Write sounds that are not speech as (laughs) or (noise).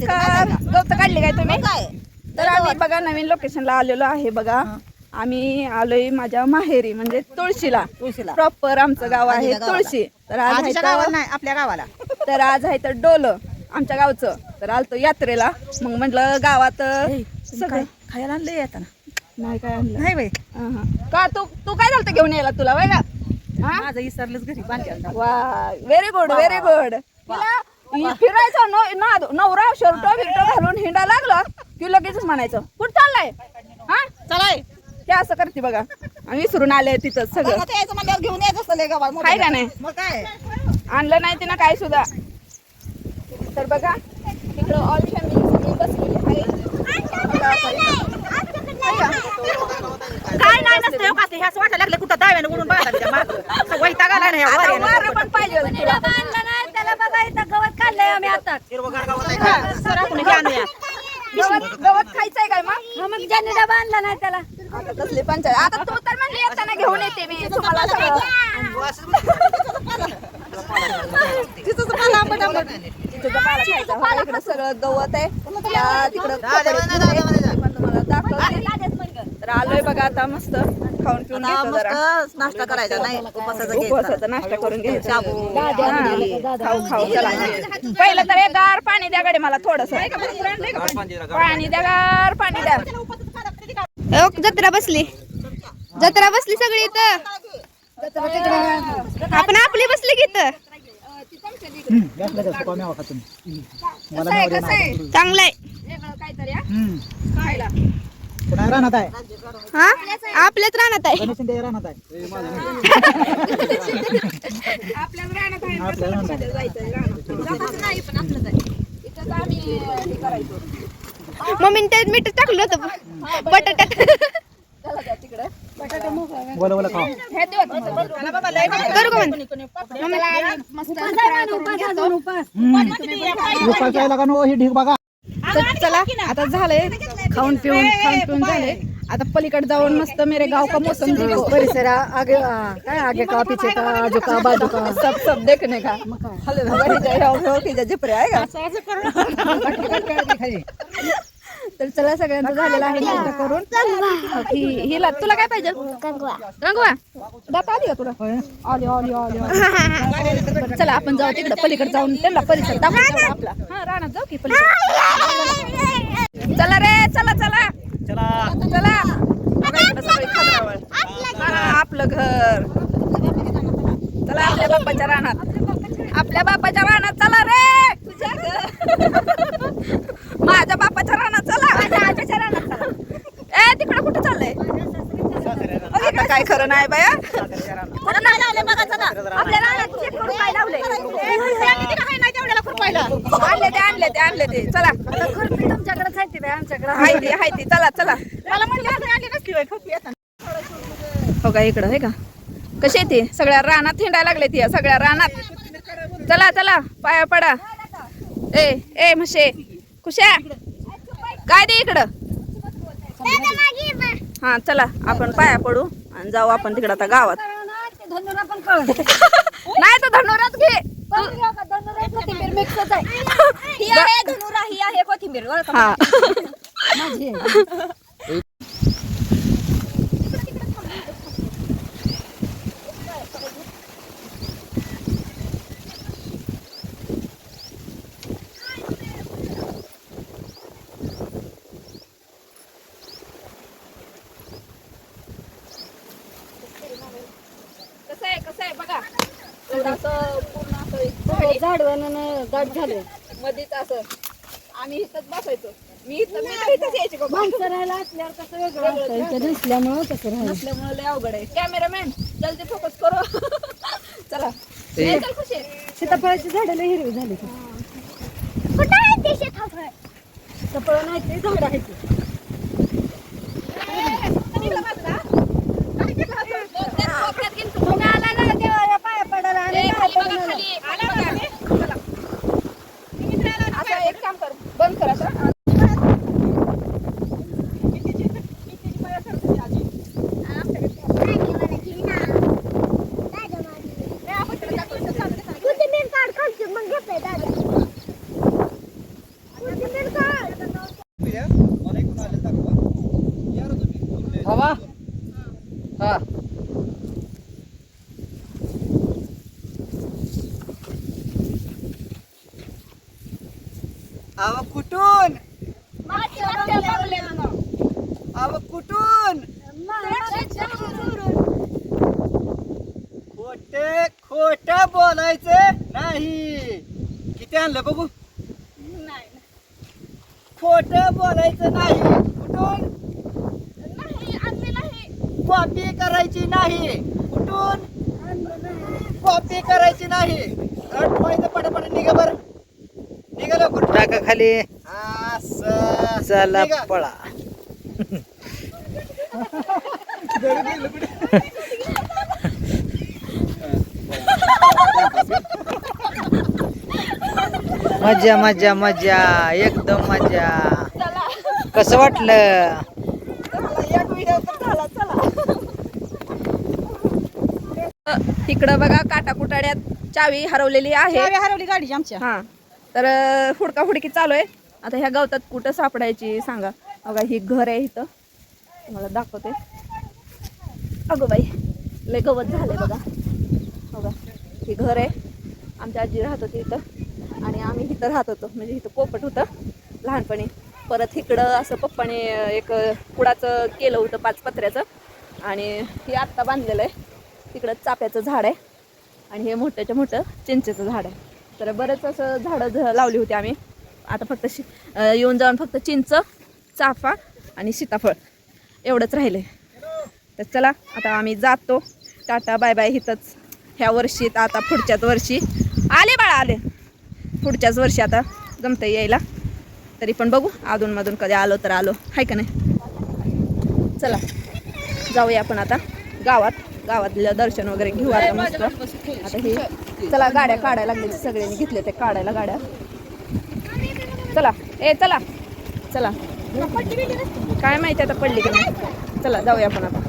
नमस्कार गवत काढले काय तुम्ही? काय? तर आम्ही बघा नवीन लोकेशनला आलेलो आहे बघा. आम्ही आलोय माझ्या माहेरी म्हणजे तुळशीला. तुळशीला. प्रॉपर आमचं गाव आहे. तुळशी. तर आज आहे तर- नाही आपल्या गावाला. तर आज आहे तर डोल आमच्या गावचं. तर आलतो यात्रेला. मग म्हटलं गावात सगळं खायला आणलं येताना नाही काय आणलं? नाही बाई. अहं. का तू तू काय झालं घेऊन यायला तुला हा? माझं इसरलंच घरी वा व्हेरी गुड व्हेरी गुड तिला फिरायचं न- नाद- नवरा शर्ट बिर्ट घालून हिंडा लागला की लगेचच म्हणायचं कुठं चाललाय? हा? चला ते असं करते बघा. आम्ही विसरून आले तिथं सगळं. यायचं म्हणल्यावर घेऊन यायचं असतं लय गावाला मोठं आहे का नाही? मग काय? आणलं नाही तिनं काय सुद्धा. तर बघा तिकडं ऑल फॅमिली सगळी बसलेली आहे काय नाही नसतं हो का ते असं वाटायला लागलं कुठं दाव्यानं उडून बघा त्याच्या मागं. असं वैताग आला नाही आता वारं पण पाहिजे तुला. त्याला बघा इथं गवत काढलंय आम्ही आता. गवत खायचंय काय मग? मग ज्यांनी डबा आणला नाही त्याला. आता कसली पंचायत आता तू तर म्हणली येताना घेऊन येते मी. तुम्हाला सगळं. गवत आहे. तिकडं तुम्हाला दाखवते तर आलोय बघा आता मस्त. खाऊन पिऊन आता घेतो जरा. मस्त नाश्ता करायचा नाही उपासाचा घ्यायचा. उपवासाचा नाश्ता करून घ्यायचा. शाबू हा. खाऊ खाऊ चला पहिलं तर एक गार पाणी द्या गडे मला थोडस. पाणी? द्या गार पाणी द्या जत्रा बसली. जत्रा बसली सगळी इथं. आपण आपली बसली की इथं. कसं? आहे कसं आहे? चांगलं आहे. वेगळं काहीतरी हा? खायला. राहणार आहे? हा? आपल्याच रानात आहे. शिंदे राहणार आहे. आपल्याला रानात आहे. ना, मध्ये जायचंय रानात. जाताच नाही पण आपलं जायचं. इथंच आम्ही हे करायचो मम्मीने त्यात मीठ टाकलं होतं. बटाट्यात चला त्या तिकडे बोला बोला खावा हे देऊ आता. करू का म्हणते चला, मस्त फराळ करून घेतो. उपास यायला का नो? ही ढीक बघा. तर चला आता झालंय खाऊन पिऊन खाऊन पिऊन झालंय. आता पलीकडे जाऊन मस्त मेरे गाव का मोसम देखो परिसर आगे काय आगे का पीछे का आजू का बाजू का? सब सब देखने का? हले भगवानीच्या जिपरे आहे का? (laughs) तर चला सगळ्यांचं झालेलं आहे नाश्ता करून. हि- हिला तुला काय पाहिजे? रंगवा दाता आली का तुला? आली आली आली आली. (laughs) बरं, चला आपण जाऊ तिकडे. पलीकडे जाऊन त्यांना परिसर दाखवू जाऊ आपला. हा राहणार जाऊ की पलीकडे चला रे चला चला चला चला बघा इकडं सगळी खानावळ. हा, आपलं घर चला आपल्या बाप्पाच्या रानात आपल्या बाप्पाच्या रानात चला रे तुझ्या घर. माझ्या बाप्पाच्या रानात चला माझ्या आजीच्या रानात चला ए तिकडे कुठं चाललंय आता काय खरं नाही बाया. कुठं नाही लावले बघा चला. आपल्या रानात check करून काय लावलंय नाही तेवढ्याला खुरपायला? आणले ते आणले ते आणले ते. चला. तुमच्याकडे बाई, आमच्याकडे. हाय ते हाय ते. चला चला. मला म्हणजे नसली येतात. हो का इकडं आहे का? कशी येते सगळ्या रानात हिंडायला लागले ती सगळ्या रानात. चला चला. पाया पडा. ए ए म्हशे. कुशा? काय दे इकडं? हा चला. आपण पाया पडू. आणि जाऊ आपण तिकडं आता गावात. धनुरा पण कळ. (laughs) नाही तर धनुरात घे. कोथिंबीर मिक्सच आहे. (laughs) ही आहे धनुरा ही आहे कोथिंबीर. हा (laughs) माझी आहे कसं आहे कसं आहे बघा एवढं असं पूर्ण असं झाडवानं दाट झाले. मध्येच असं. आम्ही इथंच बसायचो. मी इथं मी तर इथंच यायची बाबा माणसं राहायला असल्यावर कसं वेगळं असतं? इथं नसल्यामुळं कसं राहायचं? नसल्यामुळे लय अवघड आहे. कॅमेरामॅन जल्दी फोकस करो. चला. ए, चल खुशी सीताफळाची झाडं लय हिरवी झाली. सीताफळ? नाही ते झाड आहे ते. हवा हा. अव कुठून? अव कुठून? खोटे खोट बोलायचं नाही. किती आणलं बघू? खोट बोलायचं नाही. कुठून? कॉपी करायची नाही. कुठून? कॉपी करायची नाही. अडवायचं पटापट निघा बर. निघा लवकर. टाका खाली. असं. चला निघा. पळा. मजा मजा मजा. एकदम मजा. कसं वाटलं एक व्हिडिओ तर झाला चला तिकडं बघा काटा कुटाड्यात चावी हरवलेली आहे. चावी हरवली गाडीची आमच्या. हा. तर अं, हुडका हुडकी चालू आहे. आता ह्या गवतात कुठं सापडायची सांगा. बघा ही घर आहे इथं. तुम्हाला दाखवते. अगं बाई लय गवत झालंय बघा. बघा ही घर आहे. आमच्या आजी राहत होती इथं. आणि आम्ही इथं राहत होतो. म्हणजे इथं पोपट होतं लहानपणी. परत इकडं असं पप्पाने एक कुडाचं केलं होतं पाच पत्र्याचं. आणि हे आत्ता बांधलेलं आहे. तिकडं चाप्याचं झाड आहे. आणि हे मोठ्याच्या मोठं चिंचेचं झाड आहे. तर बरंच असं झाडं लावली होती आम्ही. आता फक्त शि येऊन जाऊन फक्त चिंच चाफा आणि सीताफळ एवढंच राहिले तर चला आता आम्ही जातो. टाटा बाय बाय इथंच ह्या वर्षी तर आता पुढच्याच वर्षी. आले बाळा आले. पुढच्याच वर्षी आता जमतं यायला. तरी पण बघू अधूनमधून कधी आलो तर आलो. आहे का नाही? चला जाऊया आपण आता गावात. गावातलं दर्शन वगैरे घेऊ आता मस्त. आता हे चला गाड्या काढायला लागले सगळ्यांनी घेतले ते काढायला गाड्या. चला ए चला चला. काय माहिती आता पडली का नाही? चला जाऊया आपण आता.